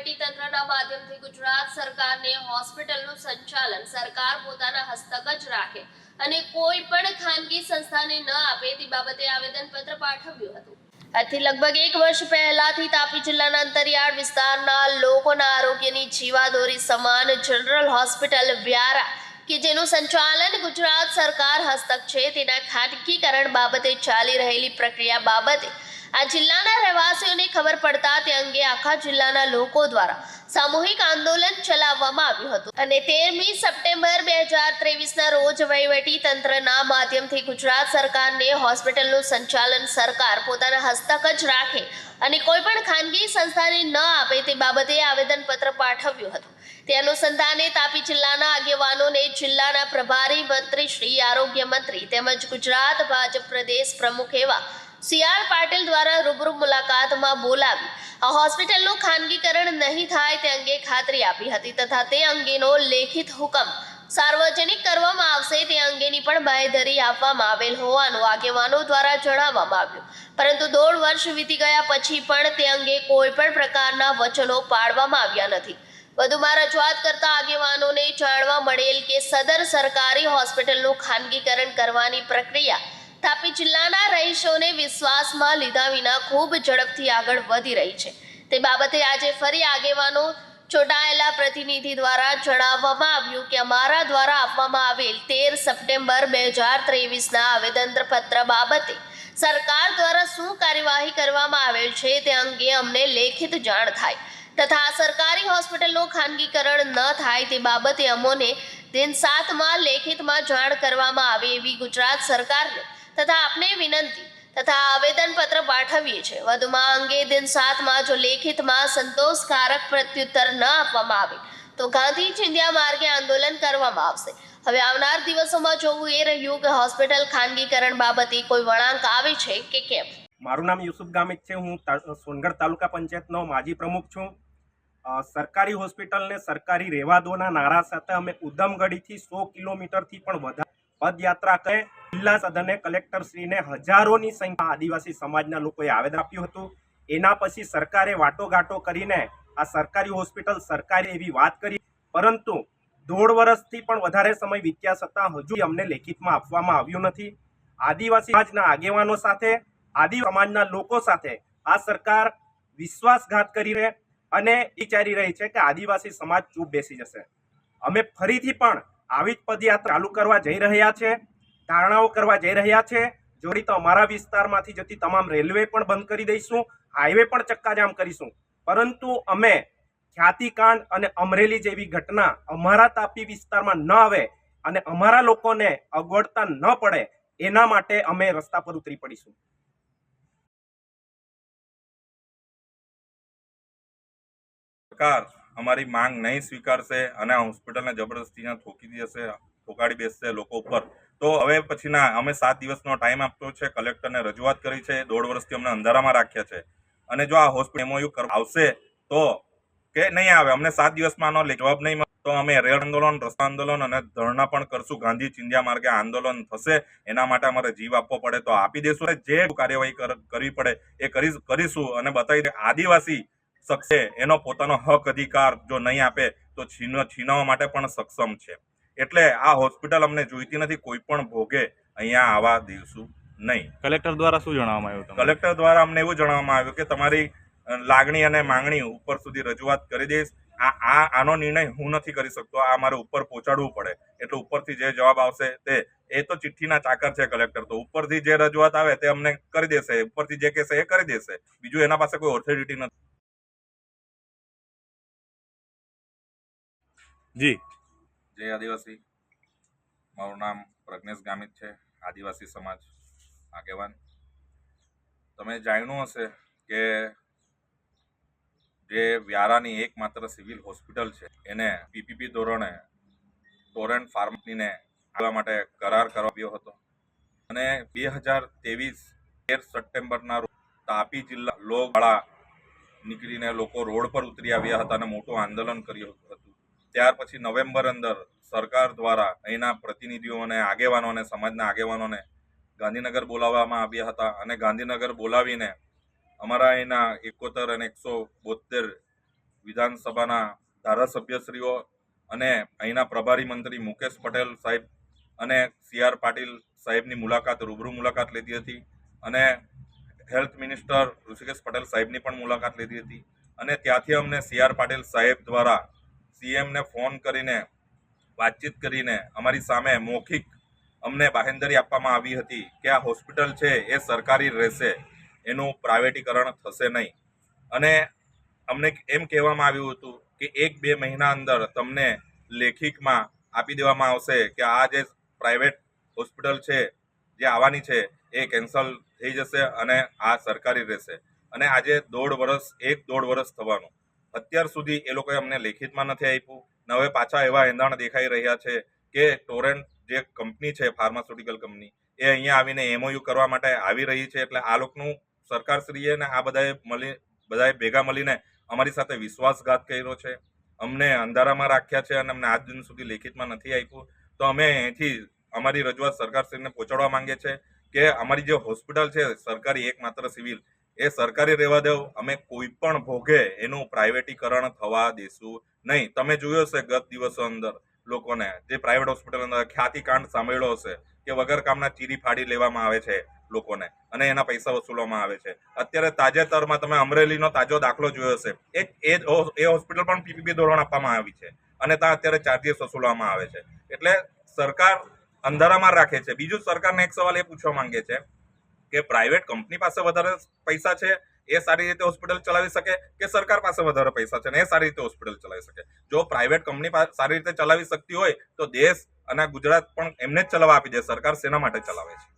વહીવટી તંત્રના માધ્યમથી ગુજરાત સરકારને હોસ્પિટલનું સંચાલન સરકાર પોતાના હસ્તક જ રાખે અને કોઈ પણ ખાનગી સંસ્થાને ન આપે તે બાબતે આવેદનપત્ર પાઠવ્યું હતું. આજથી લગભગ એક વર્ષ પહેલાથી તાપી જિલ્લાના અંતરિયાળ વિસ્તારના લોકોના આરોગ્યની જીવાદોરી સમાન જનરલ હોસ્પિટલ વ્યારા કે જેનું સંચાલન ગુજરાત સરકાર હસ્તક છે તેના ખાનગીકરણ બાબતે ચાલી રહેલી પ્રક્રિયા બાબતે આ જિલ્લાના રહેવાસીઓને ખબર પડતા તે અંગે આખા જિલ્લાના લોકો દ્વારા સામૂહિક આંદોલન ચલાવવામાં આવ્યું હતું. અને તેરમી સપ્ટેમ્બર બે હજાર ત્રેવીસના રોજ વહીવટી તંત્રના માધ્યમથી ગુજરાત સરકારને હોસ્પિટલનું સંચાલન સરકાર પોતાના હસ્તક જ રાખે અને કોઈ પણ ખાનગી સંસ્થાને ન આપે તે બાબતે આવેદનપત્ર પાઠવ્યું હતું. તે અનુસંધાને તાપી જિલ્લાના આગેવાનોને જિલ્લાના પ્રભારી મંત્રી, શ્રી, આરોગ્ય મંત્રી તેમજ ગુજરાત ભાજપ પ્રદેશ પ્રમુખ એવા સી આર પાટીલ દ્વારા રૂબરૂ મુલાકાતમાં બોલાવી. આ હોસ્પિટલનું ખાનગીકરણ નહીં થાય તે અંગે ખાતરી આપી હતી તથા તે અંગેનો લેખિત હુકમ સાર્વજનિક કરવામાં આવશે તે અંગેની પણ બાંયધરી આપવામાં આવેલ હોવાનું આગેવાનો દ્વારા જણાવવામાં આવ્યું. પરંતુ દોઢ વર્ષ વીતી ગયા પછી પણ તે અંગે કોઈ પણ પ્રકારના વચનો પાડવામાં આવ્યા નથી. વધુમાં રજૂઆત કરતા આગેવાનોને જાણવા મળેલ કે સદર સરકારી હોસ્પિટલનું ખાનગીકરણ કરવાની પ્રક્રિયા તાપી જિલ્લાના રહીશોને વિશ્વાસમાં લીધા વિના ખૂબ ઝડપથી આગળ વધી રહી છે. તે બાબતે આજે ફરી આગેવાનો ચૂંટાયેલા પ્રતિનિધિ દ્વારા જણાવવામાં આવ્યું કે અમારા દ્વારા આપવામાં આવેલ તેર સપ્ટેમ્બર બે હજાર ત્રેવીસના આવેદનપત્ર બાબતે સરકાર દ્વારા શું કાર્યવાહી કરવામાં આવેલ છે તે અંગે અમને લેખિત જાણ થાય તથા સરકારી હોસ્પિટલનું ખાનગીકરણ ન થાય તે બાબતે અમોને દિન સાતમાં લેખિતમાં જાણ કરવામાં આવે એવી ગુજરાત સરકારને તથા આપને વિનંતી તથા આવેદનપત્ર પાઠવીએ છીએ. વધુમાં અંગે દિન સાતમાં જો લેખિતમાં સંતોષકારક પ્રત્યુત્તર ન આપવામાં આવે, તો ગાંધી ચિંધ્યા માર્ગે આંદોલન કરવામાં આવશે. હવે આવનાર દિવસોમાં જોવું એ રહ્યું કે હોસ્પિટલ ખાનગીકરણ બાબતે કોઈ વળાંક આવે છે કે કેમ? મારું નામ યુસુફ ગામિત છે. હું સોનગઢ તાલુકા પંચાયતનો માજી પ્રમુખ છું. સરકારી હોસ્પિટલને સરકારી રહેવા દોના નારા સાથે અમે ઉધમગઢીથી સો કિલોમીટરથી પણ વધારે પદયાત્રા કરે. જિલ્લા સદને કલેક્ટરશ્રીને હજારોની સંખ્યા આદિવાસી સમાજના લોકોએ આવેદન આપ્યું હતું. એના પછી સરકારે વાટોઘાટો કરીને આ સરકારી હોસ્પિટલ સરકારે એવી વાત કરી. પરંતુ દોઢ વર્ષથી પણ વધારે સમય વીત્યા છતાં હજુ અમને લેખિતમાં આપવામાં આવ્યું નથી. આદિવાસી સમાજના આગેવાનો સાથે આદિ સમાજના લોકો સાથે આ સરકાર વિશ્વાસઘાત કરી રહે અને વિચારી રહી છે કે આદિવાસી સમાજ ચૂપ બેસી જશે. અમે ફરીથી પણ આવી જ પદયાત્રા ચાલુ કરવા જઈ રહ્યા છે, ધારણાઓ કરવા જઈ રહ્યા છે. જોડી તો અમારા વિસ્તારમાંથી જતી તમામ રેલવે પણ બંધ કરી દઈશું, હાઈવે પણ ચક્કાજામ કરીશું. પરંતુ અમે ખ્યાતિકાંડ અને અમરેલી જેવી ઘટના અમારા તાપી વિસ્તારમાં ન આવે અને અમારા લોકોને અગવડતા ન પડે, એના માટે અમે રસ્તા પર ઉતરી પડીશું. સરકાર અમારી માંગ નહીં સ્વીકારશે અને આ હોસ્પિટલને જબરદસ્તીના થોકી દેશે ઠોકાડી બેસશે લોકો ઉપર. તો હવે પછીના અમે સાત દિવસનો ટાઈમ આપતો છે, કલેક્ટરને રજૂઆત કરી છે, દોઢ વર્ષથી અમને અંધારામાં રાખ્યા છે. અને જો આ હોસ્પિટલ એમઓયુ આવશે તો કે નહીં આવે, અમને સાત દિવસમાં આનો જવાબ નહીં તો અમે રેડ આંદોલન, રસ્તા આંદોલન અને ધરણા પણ કરશું. ગાંધી ચિંધ્યા માર્ગે આંદોલન થશે, એના માટે અમારે જીવ આપવો પડે તો આપી દેશું. જે કાર્યવાહી કર- કરવી પડે એ કરી કરીશું અને બતાવી દે આદિવાસી શકશે. એનો પોતાનો હક અધિકાર જો નહીં આપે તો છીન છીનવા માટે પણ સક્ષમ છે. એટલે આ હોસ્પિટલ અમને જોઈતી નથી કોઈ પણ ભોગે અહીંયા આવવા દઈશું નહીં. કલેક્ટર દ્વારા શું જણાવવામાં આવ્યું કલેક્ટર દ્વારા અમને એવું જણાવવામાં આવ્યું કે તમારી લાગણી અને માંગણી ઉપર સુધી રજૂઆત કરી દઈશ. આ આ આનો નિર્ણય હું નથી કરી શકતો. આ મારે ઉપર પહોંચાડવું પડે. એટલે ઉપરથી જે જવાબ આવશે તે એ તો ચિઠ્ઠીના ચાકર છે કલેક્ટર. તો ઉપરથી જે રજૂઆત આવે તે અમને કરી દેશે. ઉપરથી જે કહેશે એ કરી દેશે. બીજું એના પાસે કોઈ ઓથોરિટી નથી. જી. જય આદિવાસી. મારું નામ પ્રજ્ઞેશ ગામિત છે, આદિવાસી સમાજ આગેવાન. તમે જાણ્યું હશે કે જે વ્યારાની એકમાત્ર સિવિલ હોસ્પિટલ છે, એને પીપીપી ધોરણે ટોરેન્ટ ફાર્મનીને આવવા માટે કરાર કરાવ્યો હતો. અને બે હજાર ત્રેવીસ તેર સપ્ટેમ્બરના તાપી જિલ્લા લોગવાળા નીકળીને લોકો રોડ પર ઉતરી આવ્યા હતા અને મોટું આંદોલન કર્યું હતું. ત્યાર પછી નવેમ્બર અંદર સરકાર દ્વારા અહીંના પ્રતિનિધિઓ અને આગેવાનો સમાજના આગેવાનોને ગાંધીનગર બોલાવવામાં આવ્યા હતા અને ગાંધીનગર બોલાવીને અમારા અહીંના એકોતેર અને એકસો બોતેર વિધાનસભાના ધારાસભ્યશ્રીઓ અને અહીંના પ્રભારી મંત્રી મુકેશ પટેલ સાહેબ અને સી આર પાટીલ સાહેબની મુલાકાત, રૂબરૂ મુલાકાત લીધી હતી અને હેલ્થ મિનિસ્ટર ઋષિકેશ પટેલ સાહેબની પણ મુલાકાત લીધી હતી. અને ત્યાંથી અમને સી આર પાટીલ સાહેબ દ્વારા સીએમને ફોન કરીને, વાતચીત કરીને અમારી સામે મૌખિક અમને બાહેંધરી આપવામાં આવી હતી કે આ હોસ્પિટલ છે, એ સરકારી રહેશે, એનું પ્રાઇવેટીકરણ થશે નહીં. અને અમને એમ કહેવામાં આવ્યું હતું કે એક બે મહિના અંદર તમને લેખિકમાં આપી દેવામાં આવશે કે આ જે પ્રાઇવેટ હોસ્પિટલ છે, જે આવવાની છે, એ કેન્સલ થઈ જશે અને આ સરકારી રહેશે. અને આજે દોઢ વર્ષ એક દોઢ વર્ષ થવાનું. અત્યાર સુધી એ લોકોએ અમને લેખિતમાં નથી આપ્યું. ને હવે પાછા એવા એંધાણ દેખાઈ રહ્યા છે કે ટોરેન્ટ જે કંપની છે, ફાર્માસ્યુટિકલ કંપની, એ અહીંયા આવીને એમઓયુ કરવા માટે આવી રહી છે. એટલે આ લોકોનું સરકારશ્રીએ ને આ બધાએ મળી બધાએ ભેગા મળીને અમારી સાથે વિશ્વાસઘાત કર્યો છે. અમને અંધારામાં રાખ્યા છે અને અમને આજ દિન સુધી લેખિતમાં નથી આપ્યું. તો અમે અહીંથી અમારી રજૂઆત સરકારશ્રીને પહોંચાડવા માંગીએ છીએ કે અમારી જે હોસ્પિટલ છે, સરકારી એકમાત્ર સિવિલ એ સરકારી રહેવા દો. અમે કોઈ પણ ભોગે એનું પ્રાઇવેટીકરણ થવા દેશું નહીં. તમે જોયો હશે ગત દિવસો અંદર લોકોને જે પ્રાઇવેટ હોસ્પિટલ અંદર ખ્યાતિકાંડ સાંભળ્યો હશે કે વગર કામના ચીરી ફાડી લેવામાં આવે છે લોકોને અને એના પૈસા વસૂલવામાં આવે છે. અત્યારે તાજેતરમાં તમે અમરેલીનો તાજો દાખલો જોયો હશે. એ એ એ હોસ્પિટલ પણ પીપીપી ધોરણ આપવામાં આવી છે અને ત્યાં અત્યારે ચાર્જીસ વસૂલવામાં આવે છે. એટલે સરકાર અંધારામાં રાખે છે. બીજું સરકારને એક સવાલ એ પૂછવા માંગે છે કે પ્રાઇવેટ કંપની પાસે વધારે પૈસા છે, એ સારી રીતે હોસ્પિટલ ચલાવી શકે કે સરકાર પાસે વધારે પૈસા છે ને એ સારી રીતે હોસ્પિટલ ચલાવી શકે? જો પ્રાઇવેટ કંપની સારી રીતે ચલાવી શકતી હોય તો દેશ અને ગુજરાત પણ એમને જ ચલાવવા આપી દે, સરકાર શેના માટે ચલાવે છે.